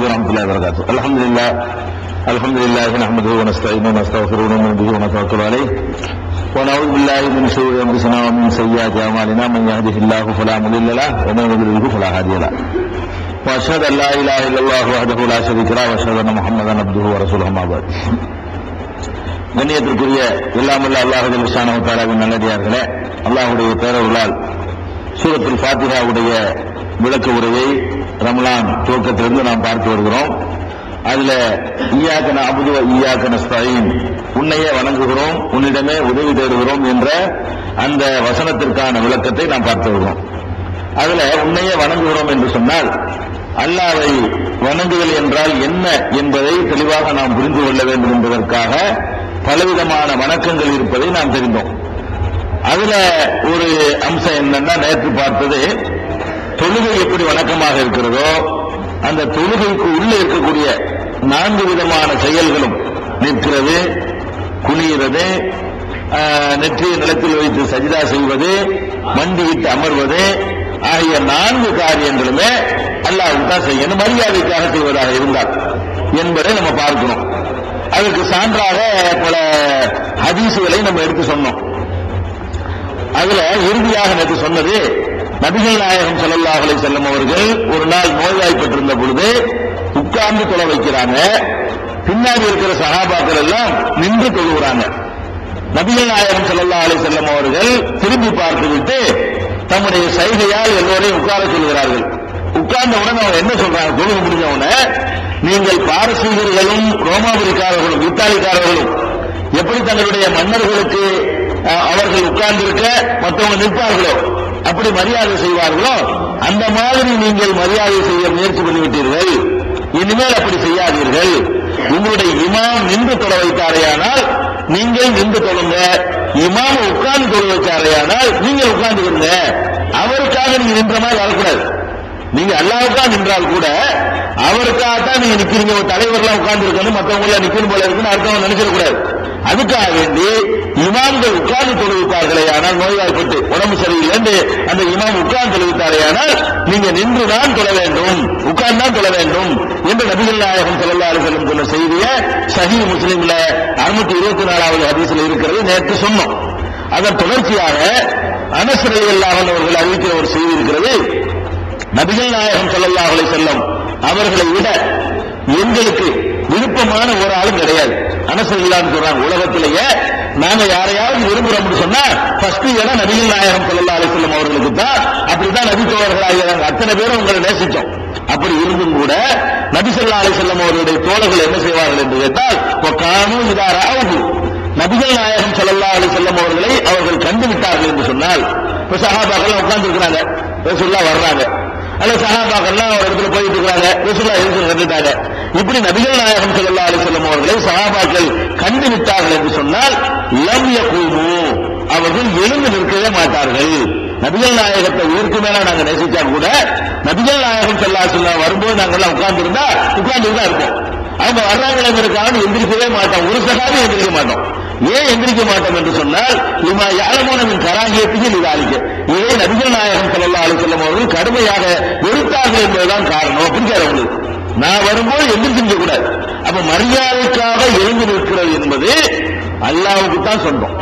عليكم ورحمة الله وبركاته الحمد لله الحمد لله نحمده ونستعينه ونستغفره ونؤمن به ونتوكل عليه ونعوذ بالله من شرور انفسنا ومن سيئات اعمالنا من يهده الله فلا مضل له ومن يضلله فلا هادي له واشهد ان لا اله الا الله وحده لا شريك له واشهد ان محمدا عبده ورسوله اما بعد கண்ணியத்திற்குரிய எல்லாமல்ல அல்லாஹு லிசானு தாலாவின் நல்லடியார்களே அல்லாஹுடைய பேரருளால் சூரத்துல் ஃபாத்திஹாவுடைய விளக்க உரையை ரமலான் துவக்கத்திலிருந்து நாம் பார்த்து வருகிறோம். அதுல ஈயாக்கன அபுதுவ ஈயாக்கன ஸ்தாயின் உன்னையே வணங்குகிறோம் உன்னிடமே உதவி தேடுகிறோம் என்ற அந்த வசனத்திற்கான விளக்கத்தை நாம் பார்த்து வருகிறோம். அதுல உன்னையே வணங்குகிறோம் என்று சொன்னால் அல்லாவை வணங்குதல் என்றால் என்ன என்பதை தெளிவாக நாம் புரிந்து கொள்ள வேண்டும் என்பதற்காக பலவிதமான வணக்கங்கள் இருப்பதை நாம் தெரிந்தோம். அதுல ஒரு அம்சம் என்னன்னா நேற்று பார்த்தது தொழுகை எப்படி வணக்கமாக இருக்கிறதோ அந்த தொழுகைக்கு உள்ளே இருக்கக்கூடிய நான்கு விதமான செயல்களும் நிற்கிறது. குனிகிறது நெற்றியை நிலத்தில் வைத்து சஜிதா செய்வது மண்டியிட்டு அமர்வது ஆகிய நான்கு காரியங்களுமே அல்லாஹ்வுக்கு தான் செய்யணும் மரியாதைக்காக செய்வதாக இருந்தார் என்பதை நம்ம பார்க்கிறோம் அதுக்கு சான்றாக பல ஹதீசுகளை நம்ம எடுத்து சொன்னோம். அதுல இறுதியாக நேற்று சொன்னது நபிகள் நாயகம் ஸல்லல்லாஹு செல்லும் அவர்கள் ஒரு நாள் நோய்வாய்ப்பட்டிருந்த பொழுது உட்கார்ந்து தொலை வைக்கிறாங்க. பின்னாடி இருக்கிற சகாபாக்கள் எல்லாம் நின்று தொழுகிறாங்க நபிகள் நாயகம் ஸல்லல்லாஹு செல்லும் அவர்கள் திரும்பி பார்த்துவிட்டு தம்முடைய சைகையால் எல்லோரையும் உட்கார சொல்கிறார்கள். உட்கார்ந்த உடனே அவங்க என்ன சொல்றாங்க தொழுக முடிஞ்ச உடனே நீங்கள் பாரசீகர்களும் ரோமாபுரிக்காரர்களும் இத்தாலிக்காரர்களும் எப்படி தங்களுடைய மன்னர்களுக்கு அவர்கள் உட்கார்ந்திருக்க மற்றவங்க நிற்பார்களோ? அப்படி மரியாதை செய்வார்களோ? அந்த மாதிரி நீங்கள் மரியாதை செய்ய முயற்சி பண்ணிவிட்டீர்கள். இனிமேல் அப்படி செய்யாதீர்கள். உங்களுடைய இமாம் நின்று தொலை வைத்தாரேயானால் நீங்கள் நின்று தொழுங்க. இமாம் உட்கார்ந்து தொலை வச்சாரேயானால் நீங்கள் உட்கார்ந்துருங்க அவருக்காக நீங்க நின்ற மாதிரி வரக்கூடாது நீங்க அல்லாவுக்கா நின்றால் கூட அவருக்காக தான் நீங்க நிக்கிறீங்க. ஒரு தலைவர்லாம் உட்கார்ந்து இருக்கணும் மற்றவங்க எல்லாம் நிக்கணும் போல இருக்குன்னு அடுத்தவங்க நினைச்சிடக்கூடாது. அதுக்காக வேண்டி இமாம்கள் உட்கார்ந்து தொழுவிப்பார்களே ஆனால் நோய்வாய்ப்பட்டு உடம்பு சரியில்லை அந்த இமாம் உட்கார்ந்து தொழுவித்தாரே ஆனால் நீங்க நின்று தான் தொழ வேண்டும் உட்கார்ந்தான் தொழ வேண்டும் என்று நபிகள் நாயகம் ஸல்லல்லாஹு செல்லும் சொன்ன செய்தியை சஹீ முஸ்லிம்ல 624 இருபத்தி நாலாவது ஹதீஸ்ல இருக்கிறது நேற்று சொன்னோம். அதன் தொடர்ச்சியாக அனஸ் இல்லாமல் அவர்கள் அறிவிக்கிற ஒரு செய்தி இருக்கிறது. நபிகள் நாயகம் ஸல்லல்லாஹு செல்லும் அவர்களை விட எங்களுக்கு விருப்பமான ஒரு ஆளும் கிடையாது. அனசல்லான்னு சொல்றாங்க? உலகத்திலேயே நாங்க யாரையாவது விரும்புறோம்னு சொன்னா ஃபர்ஸ்ட் இடம் நபிகள் நாயகம் ஸல்லல்லாஹு அலைஹி வஸல்லம் அவர்களுக்கு தான். அப்படிதான் நபி தோழர்களாகிய நாங்க அத்தனை பேரும் உங்களை நேசிச்சோம். அப்படி இருந்தும் கூட நபி ஸல்லல்லாஹு அலைஹி வஸல்லம் தோழர்கள் என்ன செய்வார்கள் என்று கேட்டால் காணும் இதாராவது நபிகள் நாயகம் சொல்லல்லா அலி செல்லம் அவர்களை அவர்கள் கண்டு விட்டார்கள் என்று சொன்னால் இப்ப சஹாபாக்கள் உட்கார்ந்து இருக்கிறாங்க ரசூலுல்லாஹ் வர்றாங்க. அல்ல சஹாபாக்கள்லாம் ஒரு இடத்துல போயிட்டு இருக்கிறாங்க. ரசூல்லா இருந்து கண்டுட்டாங்க. இப்படி நபிகள் நாயகம் செல்லா அலி செல்லும் அவர்களை சகாபாக்கள் கண்டு விட்டார்கள் என்று சொன்னால் லவ்ய கூமு அவர்கள் எழுந்து நிற்கவே மாட்டார்கள். நபிகள் நாயகத்தை உயிருக்கு மேல நாங்க நேசிச்சா கூட நபிகள் நாயகம் செல்லா அலைஹி வரும்போது நாங்கெல்லாம் உட்கார்ந்து இருந்தா உட்கார்ந்து தான் இருப்போம். அவங்க வர்றாங்களேங்கிறதுக்காக எந்திரிக்கவே மாட்டோம். ஒரு சகாபி எந்திரிக்க மாட்டோம். ஏன் எந்திரிக்க மாட்டோம் என்று சொன்னால் இமா யாழமோனவின் கராகியத்துக்கு நிதானிக்க இதை நபிகள் நாயகம் செல்லா அலி செல்லும் அவர்கள் கடுமையாக வெறுத்தார்கள் என்பதுதான் காரணம். அப்படின்னு அவங்களுக்கு நான் வரும்போது எந்திரிச்சு கூடாது. அப்ப மரியாதைக்காக எழுந்து நிற்கிறது என்பது அல்லாவுக்கு தான் சொந்தம்.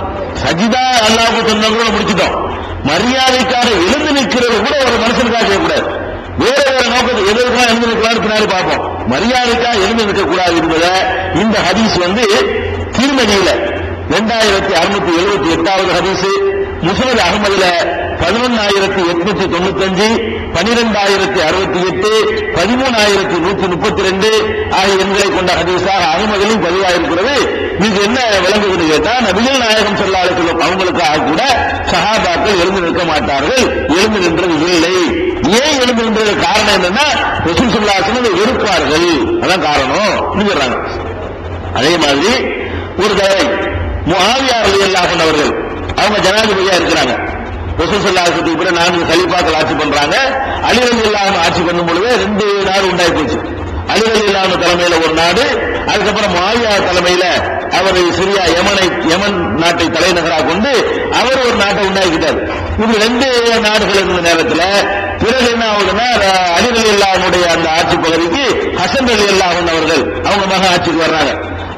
சஜிதா அல்லாவுக்கு சொந்தம் கூட முடிச்சுட்டோம். மரியாதைக்காக எழுந்து நிற்கிறது கூட ஒரு மனுஷனுக்காக செய்யக்கூடாது. வேற வேற நோக்கத்தை எதற்காக எழுந்து நிற்கலாம்னு பின்னாடி பார்ப்போம். மரியாதைக்காக எழுந்து நிற்கக்கூடாது என்பதை இந்த ஹதீஸ் வந்து திருமதியில ரெண்டாயிரத்தி அறுநூத்தி எழுபத்தி எட்டாவது ஹதீஸ் முசமது அகமதுல பதினொன்னாயிரத்தி எட்நூத்தி தொண்ணூத்தஞ்சு பனிரெண்டாயிரத்தி அறுபத்தி எட்டு பதிமூணாயிரத்தி நூத்தி முப்பத்தி ரெண்டு ஆகிய எண்களை கொண்ட ஹதீஸாக அகமதிலும் பதிவாயிருக்கிறது. இது என்ன விளங்குகிறது கேட்டால் நபிகள் நாயகம் சொல்லாத அவங்களுக்காக கூட சஹாபாக்கள் எழுந்து நிற்க மாட்டார்கள். எழுந்து நின்றது இல்லை. ஏன் எழுந்து நின்றது காரணம் என்னன்னா ரசூல் சொல்லாசனை வெறுப்பார்கள். அதான் காரணம். சொல்றாங்க. அதே மாதிரி ஒரு தடவை முகாவியார் ரலியல்லாஹு அவர்கள் அவங்க ஜனாதிபதியா இருக்கிறாங்க. ரசூல் ஸல்லல்லாஹு கூட நான்கு கலீஃபாக்கள் ஆட்சி பண்றாங்க. அழிவல் இல்லாம ஆட்சி பண்ணும் பொழுது ரெண்டு நாடு உண்டாகி போச்சு. அழிவல் இல்லாம தலைமையில ஒரு நாடு அதுக்கப்புறம் மாயா தலைமையில அவர் சிரியா யமனை யமன் நாட்டை தலைநகராக கொண்டு அவர் ஒரு நாட்டை உண்டாக்கிட்டார். இது ரெண்டு நாடுகள் இருந்த நேரத்தில் பிறகு என்ன ஆகுதுன்னா அலி ரலியல்லாஹுடைய அந்த ஆட்சி பகுதிக்கு ஹசன் ஹசன் அலி அல்லாஹன் அவர்கள் அவங்க மகன் ஆட்சிக்கு வர்றாங்க.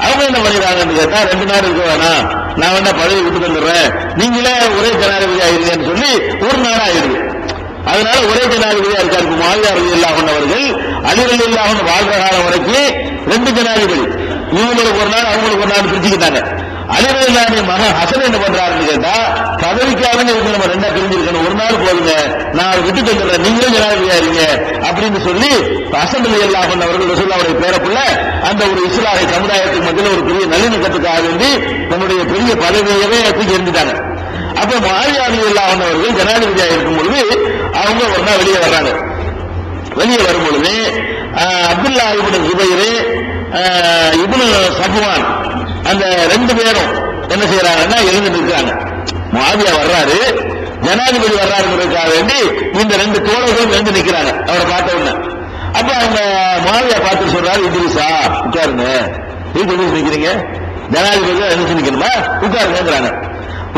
அவங்க என்ன பண்ணிடுறாங்கன்னு கேட்டா ரெண்டு நாடு இருக்க வேணாம். நான் வேணா பதவி விட்டு தந்துடுறேன் நீங்களே ஒரே ஜனாதிபதி ஆயிருங்கன்னு சொல்லி ஒரு நாள் ஆயிடுது. அதனால ஒரே ஜனாதிபதியா இருக்காரு மாவியார் இல்லாமல் அவர்கள் அலி அலி வாழ்ற காலம் வரைக்கும் ரெண்டு ஜனாதிபதி. இவங்களுக்கு ஒரு நாள் அவங்களுக்கு ஒரு நாள் பிரிச்சுக்கிட்டாங்க. அலிரல்லாமி மகன் ஹசன் என்ன பண்றாருன்னு கேட்டா பதவிக்காரங்க இருக்கு நம்ம ரெண்டா பிரிஞ்சிருக்கணும். ஒரு நாள் போதுங்க. நான் விட்டு தந்துடுறேன் நீங்களும் ஜனாதிபதியா இருங்க. அப்படின்னு சொல்லி அசம்பிளி எல்லாம் அல்லாஹன் அவர்கள் ரசூல்லாவுடைய பேரப்புள்ள அந்த ஒரு இஸ்லாமிய சமுதாயத்துக்கு மத்தியில் ஒரு பெரிய நல்லிணக்கத்துக்காக வேண்டி தன்னுடைய பெரிய பதவியவே தூக்கி இருந்துட்டாங்க அப்ப மாரியா அலி அவர்கள் ஜனாதிபதியா இருக்கும் பொழுது அவங்க ஒரு நாள் வெளியே வர்றாங்க. வெளியே வரும் பொழுது அப்துல்லா இபுன் ஜுபைரு இபுன் சபுவான் அந்த ரெண்டு பேரும் என்ன செய்யறாங்கன்னா எழுந்து நிற்கிறாங்க. மாவியா வர்றாரு ஜனாதிபதி வர்றாருங்கிறதுக்காக வேண்டி இந்த ரெண்டு தோழர்களும் எழுந்து நிற்கிறாங்க அவரை பார்த்த உடனே. அப்ப அவங்க மாவியா பார்த்து சொல்றாரு இட்ரிசா உட்காருங்க. எதுக்கு நிக்கிறீங்க? ஜனாதிபதி எழுந்து நிக்கணுமா? உட்காருங்கிறாங்க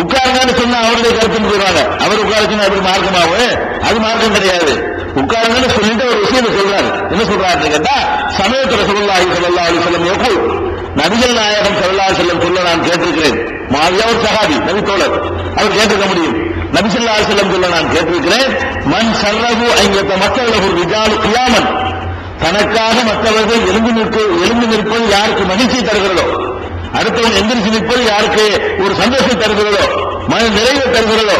உட்காருங்கன்னு சொன்னா அவருடைய கருத்துன்னு போயிடுவாங்க அவர் உட்கார சொன்னா அது மார்க்கமாவும் அது மார்க்கம் கிடையாது. உட்காருங்கன்னு சொல்லிட்டு ஒரு விஷயத்தை சொல்றாரு. என்ன சொல்றாருன்னு கேட்டா சமயத்துல சொல்லலாஹி சொல்லலாம் அலைஹி சொல்ல நபிகள் நாயகம் சல்லா செல்லம் சொல்ல நான் கேட்டிருக்கிறேன். மாவியா ஒரு சஹாபி நபி தோழர் அவர் கேட்டிருக்க முடியும். நபி செல்லம் அலைஹி சொல்ல நான் கேட்டிருக்கிறேன் மண் சர்ரஹு ஐயத்த மக்கள் விஜாலு கியாமன் தனக்காக மற்றவர்கள் எழுந்து நிற்க எழுந்து நிற்பது யாருக்கு மகிழ்ச்சி தருகிறதோ அடுத்தவன் எந்திரிச்சு நிற்பது யாருக்கு ஒரு சந்தோஷம் தருகிறதோ மன நிறைவு தருகிறதோ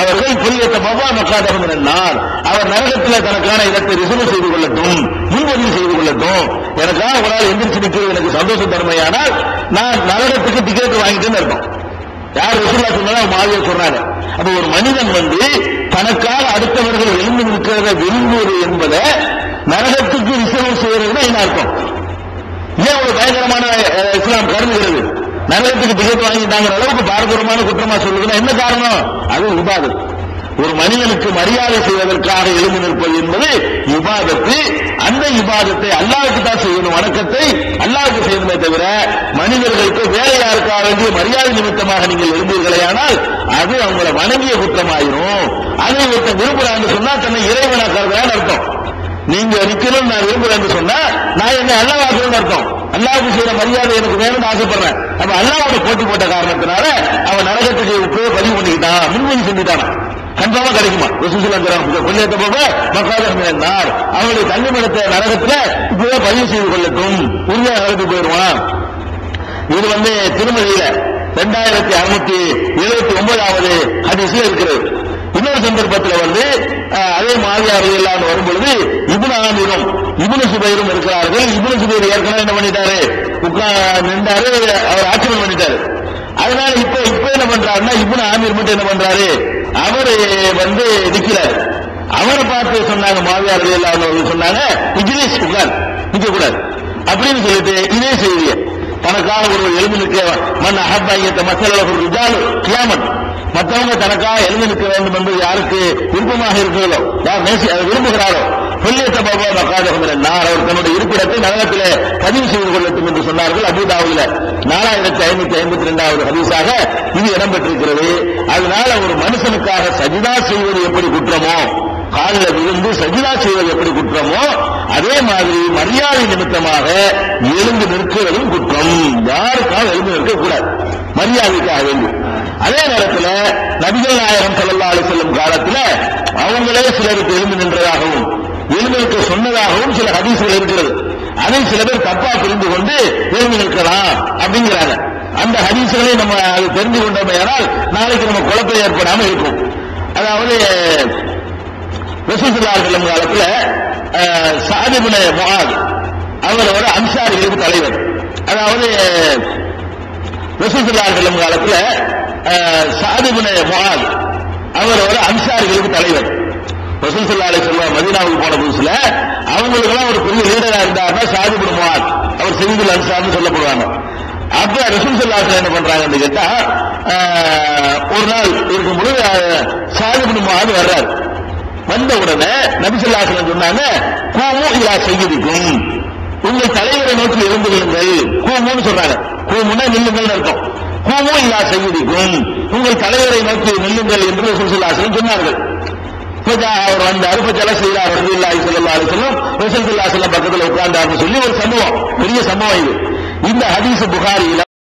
அவர்கள் புரியத்த பவா மக்காதகம் என்னால் அவர் நரகத்தில் தனக்கான இடத்தை ரிசர்வ் செய்து கொள்ளட்டும் முன்பதிவு செய்து கொள்ளட்டும். எனக்காக ஒரு நாள் எந்திரிச்சு நிற்கிறது எனக்கு சந்தோஷம் தருமையானால் நான் நரகத்துக்கு டிக்கெட் வாங்கிட்டேன்னு அர்த்தம். யார் ரசூல்லா சொன்னாலும் மாவிய சொன்னாரு. அப்ப ஒரு மனிதன் வந்து தனக்காக அடுத்தவர்கள் எழுந்து நிற்கிறத விரும்புவது என்பதை நரகத்துக்கு ரிசர்வ் செய்யறதுன்னா என்ன அர்த்தம்? ஏன் ஒரு பயங்கரமான இஸ்லாம் கருதுகிறது? நரகத்துக்கு டிக்கெட் வாங்கிட்டாங்கிற அளவுக்கு பாரதூரமான குற்றமா சொல்லுதுன்னா என்ன காரணம்? அது இபாதத் ஒரு மனிதனுக்கு மரியாதை செய்வதற்காக எழுந்து நிற்பது என்பது இபாதத்து அந்த இபாதத்தை அல்லாவுக்கு தான் செய்யணும். வணக்கத்தை அல்லாவுக்கு செய்யணுமே தவிர மனிதர்களுக்கு வேற யாருக்காக வேண்டிய மரியாதை நிமித்தமாக நீங்கள் எழுந்தீர்களேயானால் அது அவங்கள வணங்கிய குற்றமாயிரும். அதை ஒருத்தன் விரும்புறான்னு சொன்னா தன்னை இறைவனா கருதுறான்னு அர்த்தம். நீங்க நிக்கணும் நான் விரும்புறேன்னு சொன்னா நான் என்ன அல்லாவாக்கணும்னு அர்த்தம். அல்லாவுக்கு செய்யற மரியாதை எனக்கு வேணும்னு ஆசைப்படுறேன். அப்ப அல்லாவோட போட்டி போட்ட காரணத்தினால அவன் நரகத்துக்கு இப்பவே பதிவு பண்ணிக்கிட்டான் முன்மொழி செஞ்சுட்டான் கன்ஃபார்மா கிடைக்குமா? ரசூசுலாம் கொள்ளையத்தை போக மக்காதம் இருந்தார் அவனுடைய தன்னிமடத்தை நரகத்துல இப்பவே பதிவு செய்து கொள்ளட்டும். உறுதியாக நரகத்துக்கு போயிடுவான். இது வந்து திருமதியில ரெண்டாயிரத்தி அறுநூத்தி எழுபத்தி ஒன்பதாவது ஹதீஸ்ல இருக்கிறது. இன்னொரு சந்தர்ப்பத்தில் வந்து அதே மாவியார் எல்லாம் வரும்பொழுது இபுன் ஆமீரும் இபுனு சுபைரும் இருக்கிறார்கள். இபுனு சுபைர் ஏற்கனவே என்ன பண்ணிட்டாரு? நின்றாரு அவர் ஆட்சிமன் பண்ணிட்டாரு. அதனால இப்ப இப்ப என்ன பண்றாருன்னா இபுன் ஆமீர் மட்டும் என்ன பண்றாரு? அவரு வந்து நிக்கிறார் அவரை பார்த்து சொன்னாங்க மாவியார் எல்லாம் சொன்னாங்க இஜிலிஸ் உட்கார் நிக்க கூடாது. அப்படின்னு சொல்லிட்டு இதே செய்திய தனக்காக ஒரு எழுந்து நிற்க மண் அகப்பாயத்தை மசல ஒரு ரிஜாலு கியாமன் மற்றவங்க தனக்காக எழுந்து நிற்க வேண்டும் என்பது யாருக்கு விருப்பமாக இருக்கிறதோ யார் நேசி அதை விரும்புகிறாரோ சொல்லியத்த நான் அவர் தன்னுடைய இருப்பிடத்தை நகரத்தில் பதிவு செய்து கொள்ளட்டும் என்று சொன்னார்கள். அபுதாவுல நாலாயிரத்தி ஐநூத்தி ஐம்பத்தி ரெண்டாவது ஹதீஸாக இது இடம்பெற்றிருக்கிறது. அதனால ஒரு மனுஷனுக்காக சஜிதா செய்வது எப்படி குற்றமோ காலில் விழுந்து சஜிதா செய்வது எப்படி குற்றமோ அதே மாதிரி மரியாதை நிமித்தமாக எழுந்து நிற்கிறதும் குற்றம். யாருக்காக எழுந்து நிற்கக்கூடாது. மரியாதைக்காக வேண்டி அதே நேரத்தில் நபிகள் நாயகம் செல்லல்லா அலைஹி செல்லும் காலத்துல அவங்களே சிலருக்கு எழுந்து நின்றதாகவும் எழுந்திருக்க சொன்னதாகவும் சில ஹதீஸ்கள் இருக்கிறது அதை சில பேர் தப்பா புரிந்து கொண்டு எழுந்து நிற்கலாம் அப்படிங்கிறாங்க. அந்த ஹதீஸ்களை நம்ம அது தெரிந்து கொண்டோமையானால் நாளைக்கு நம்ம குழப்பம் ஏற்படாம இருக்கும். அதாவது ரசூசுல்லாஹிலம் காலத்தில் சாதிபுன முகாத் அவர் ஒரு அன்சாரிகளுக்கு தலைவர். அதாவது ரசூசுல்லாஹிலம் காலத்தில் சாதிபுன முகாத் அவர் ஒரு அன்சாரிகளுக்கு தலைவர். ரசூசுல்லா அலி சொல்லுவார் மதினாவுக்கு போன புதுசுல அவங்களுக்கெல்லாம் ஒரு பெரிய லீடரா இருந்தாருன்னா சாதி முஆத் அவர் செய்தில் அன்சார்னு சொல்லப்படுவாங்க. அப்ப ரசூல் என்ன பண்றாங்கன்னு கேட்டா ஒரு நாள் இருக்கும் பொழுது சாதி முஆத் வர்றாரு. வந்த உடனே நபிசல்லாசலம் சொன்னாங்க கூமு இல்லா செய்திருக்கும் உங்கள் தலைவரை நோக்கி எழுந்து கொள்ளுங்கள் கூமுன்னு சொல்றாங்க. கூமுன்னா நில்லுங்கள் இருக்கும் கூமு இல்லா செய்திருக்கும் உங்கள் தலைவரை நோக்கி நில்லுங்கள் என்று சுசுல்லாசலம் சொன்னார்கள். அவர் வந்தார் ஃபஜல செய்யறார் ரசூலுல்லாஹி ஸல்லல்லாஹு அலைஹி வஸல்லம். ரசூலுல்லாஹி ஸல்லல்லாஹு பக்கத்துல உட்கார்ந்தார்னு சொல்லி ஒரு சம்பவம். பெரிய சம்பவம் இது. இந்த ஹதீஸ் புகாரியில